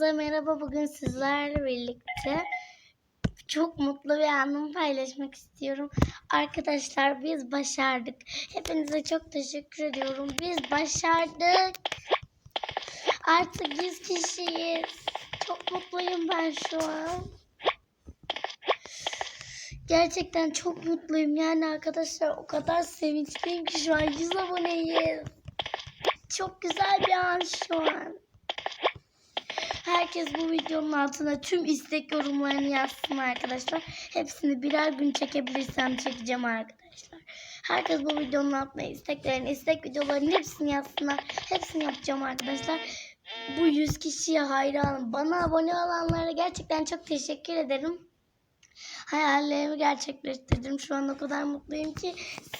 Hepinize merhaba. Bugün sizlerle birlikte çok mutlu bir anımı paylaşmak istiyorum. Arkadaşlar biz başardık. Hepinize çok teşekkür ediyorum. Biz başardık. Artık 100 kişiyiz. Çok mutluyum ben şu an. Gerçekten çok mutluyum. Yani arkadaşlar o kadar sevinçliyim ki şu an 100 aboneyiz. Çok güzel bir an şu an. Herkes bu videonun altına tüm istek yorumlarını yazsın arkadaşlar. Hepsini birer gün çekebilirsem çekeceğim arkadaşlar. Herkes bu videonun altına isteklerini, istek videolarının hepsini yazsınlar. Hepsini yapacağım arkadaşlar. Bu 100 kişiye hayranım. Bana abone olanlara gerçekten çok teşekkür ederim. Hayallerimi gerçekleştirdim. Şu an o kadar mutluyum ki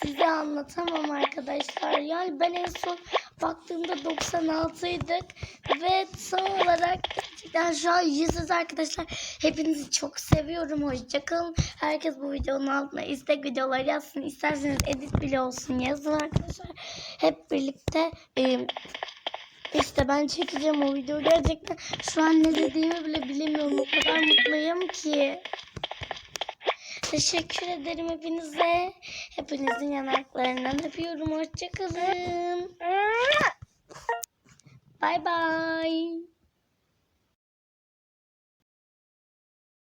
size anlatamam arkadaşlar. Yani ben en son baktığımda 96'ydık ve son olarak gerçekten şu an yüzüz arkadaşlar. Hepinizi çok seviyorum. Hoşçakalın. Herkes bu videonun altına istek videoları yazsın. İsterseniz edit bile olsun yazın arkadaşlar. Hep birlikte işte ben çekeceğim o videoyu. Gerçekten şu an ne dediğimi bile bilemiyorum. O kadar mutluyum ki. Teşekkür ederim hepinize. Hepinizin yanaklarından öpüyorum. Hoşçakalın. Bay bay.